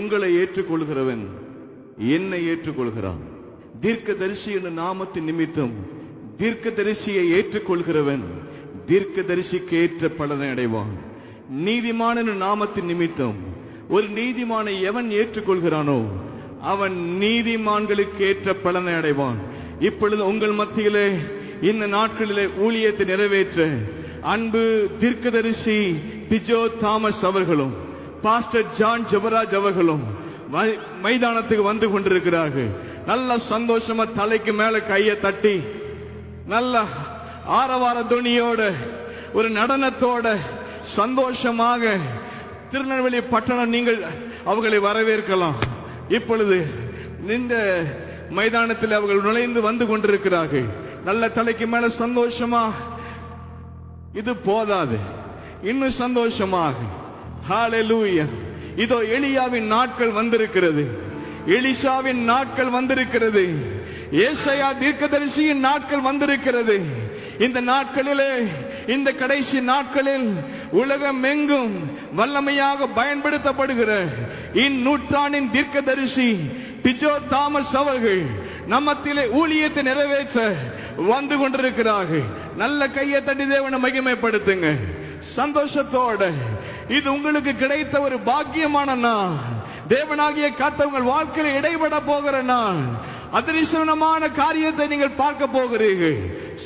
உங்களை ஏற்றுக்கொள்கிறவன் என்னை ஏற்றுக்கொள்கிறான். தீர்க்க தரிசி என்ற நாமத்தின் நிமித்தம் தீர்க்க தரிசியை ஏற்றுக்கொள்கிறவன் தீர்க்கதரிசிக்கு ஏற்ற பலனை அடைவான். நீதிமான நாமத்தின் நிமித்தம் ஒரு நீதிமானை எவன் ஏற்றுக்கொள்கிறானோ அவன் நீதிமான்களுக்கு ஏற்ற பலனை அடைவான். இப்பொழுது உங்கள் மத்தியிலே இந்த நாட்களிலே ஊழியத்தை நிறைவேற்ற அன்பு தீர்க்கதரிசி திஜோ தாமஸ் அவர்களும் பாஸ்டர் ஜான் ஜபராஜ் அவர்களும் மை- மைதானத்துக்கு வந்து கொண்டிருக்கிறார்கள். நல்ல சந்தோஷமா தலைக்கு மேல கையை தட்டி நல்ல ஆரவார துணியோட ஒரு நடனத்தோட சந்தோஷமாக திருநெல்வேலி பட்டணம் நீங்கள் அவர்களை வரவேற்கலாம். இப்பொழுது இந்த மைதானத்தில் அவர்கள் நுழைந்து வந்து கொண்டிருக்கிறார்கள். நல்ல தலைக்கு மேல சந்தோஷமா இது போதாது. இன்னும் சந்தோஷமாக. இதோ எலியாவின் நாட்கள் வந்திருக்கிறது. எலிசாவின் நாட்கள் வந்திருக்கிறது. ஏசையா தீர்க்கதரிசியின் நாட்கள் வந்திருக்கிறது. இந்த நாட்களிலே இந்த கடைசி நாட்களில் உலகம் எங்கும் வல்லமையாக பயன்படுத்தப்படுகிற இந்நூற்றாண்டின் தீர்க்கதரிசி பிஜோ தாமஸ் அவர்கள் நம்மத்திலே ஊழியத்தை நிறைவேற்ற வந்து கொண்டிருக்கிறார்கள். நல்ல கையை தட்டி தேவனை மகிமைப்படுத்துங்க. சந்தோஷத்தோட இது உங்களுக்கு கிடைத்த ஒரு பாக்கியமான நாள். தேவனாகிய காத்த உங்கள் வாழ்க்கையில் இடைபட போகிற நாள். அதிர்ஷ்டமான காரியத்தை நீங்கள் பார்க்க போகிறீர்கள்.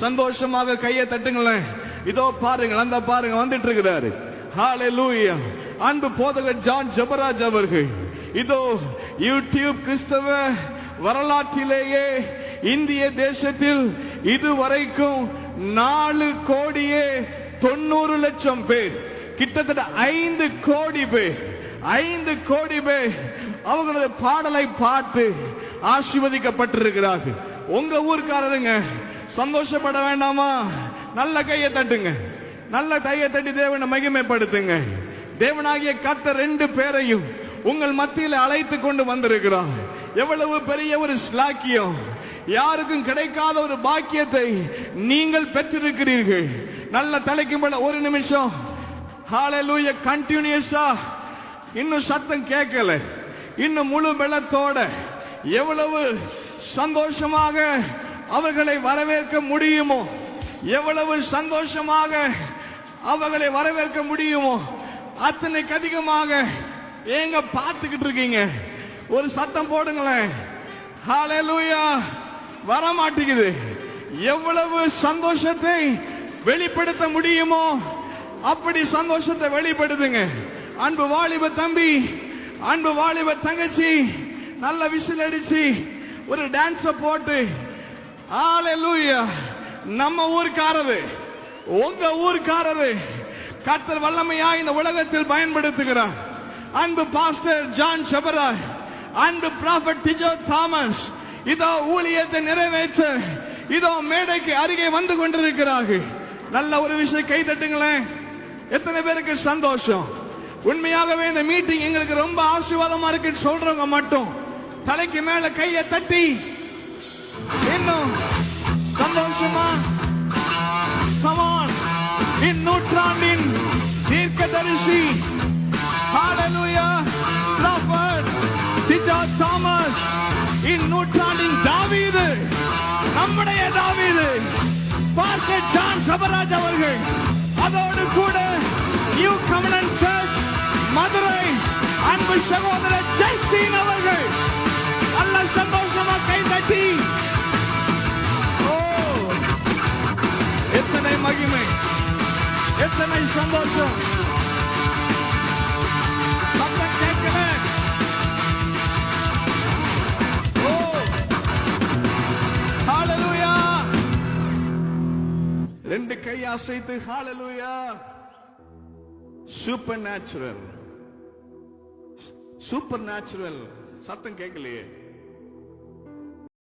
சந்தோஷமாக கையை தட்டுங்களேன். இதோ பாருங்கள் அந்த பாருங்க வந்துட்டு இருக்கிறாரு லூயா அன்பு போதகர் ஜான் ஜபராஜ் அவர்கள். இதோ யூடியூப் கிறிஸ்தவ வரலாற்றிலேயே இந்திய தேசத்தில் இதுவரைக்கும் நாலு கோடியே தொண்ணூறு லட்சம் பேர். கிட்டத்தட்ட ஐந்து கோடி பேர் ஐந்து கோடி பேர் அவங்களது பாடலை பார்த்து ஆசிர்வதிக்கப்பட்டிருக்கிறார்கள். உங்க ஊர்க்காரருங்க சந்தோஷப்பட வேண்டாமா? நல்ல கையை தட்டுங்க. நல்ல கையை தட்டி தேவனை மகிமைப்படுத்துங்க. தேவனாகிய கத்த ரெண்டு பேரையும் உங்கள் மத்தியில் அழைத்து கொண்டு வந்திருக்கிறார். எவ்வளவு பெரிய ஒரு ஸ்லாக்கியம். யாருக்கும் கிடைக்காத ஒரு பாக்கியத்தை நீங்கள் பெற்றிருக்கிறீர்கள். நல்ல தலைக்கு மேல ஒரு நிமிஷம். ஹalleluya கண்டினியூஸா இன்னும் சத்தம் கேட்கல. இன்னும் முழு பலத்தோட எவ்வளவு சந்தோஷமாக அவர்களை வரவேற்க முடியுமோ எவ்வளவு சந்தோஷமாக அவர்களை வரவேற்க முடியுமோ அத்தனைக்கு அதிகமாக ஏங்க பார்த்துக்கிட்டு இருக்கீங்க? ஒரு சத்தம் போடுங்களேன். ஹalleluya வர மாட்டேங்குது எவ்வளவு சந்தோஷத்தை வெளிப்படுத்த முடியுமோ அப்படி சந்தோஷத்தை வெளிப்படுத்துங்க. அன்பு வாலிப தம்பி அன்பு வாலிப தங்கச்சி நல்ல விசில் அடிச்சு ஒரு டான்ஸ போட்டு. ஆலூயா நம்ம ஊர்க்காரரு உங்க ஊர்க்காரரு கர்த்தர் வல்லமையா இந்த உலகத்தில் பயன்படுத்துகிறார். அன்பு பாஸ்டர் ஜான் செபரா அன்பு ப்ராஃபட் டிஜோ தாமஸ் இதோ ஊழியத்தை நிறைவேற்ற இதோ மேடைக்கு அருகே வந்து கொண்டிருக்கிறார்கள். நல்ல ஒரு விஷயம் கை தட்டுங்களேன். எத்தனை பேருக்கு சந்தோஷம்? உண்மையாகவே இந்த மீட்டிங் எங்களுக்கு ரொம்ப ஆசீர்வாதமா இருக்குன்னு சொல்றவங்க மட்டும் தலைக்கு மேல கையை தட்டி இன்னும் சந்தோஷமா? கமான் இந்நூற்றாண்டின் தீர்க்க தரிசி டிஜா தாமஸ் இந்நூற்றாண்டின் தாவீது. நம்முடைய தாவீது. பாஸ்டர் ஜான் சபராஜ் அவர்கள். அன்பு சகோதரர் ஜெய்ஸ்டீன் அவர்கள் நல்ல சந்தோஷமா கை தட்டி ஓ எத்தனை மகிமை எத்தனை சந்தோஷம் சத்தம் கேட்கல ஓ ஹalleluya ரெண்டு கை அசைத்து ஹாலலூயா சூப்பர் நேச்சுரல் சூப்பர் நேச்சுரல் சத்தம் கேட்கலையே.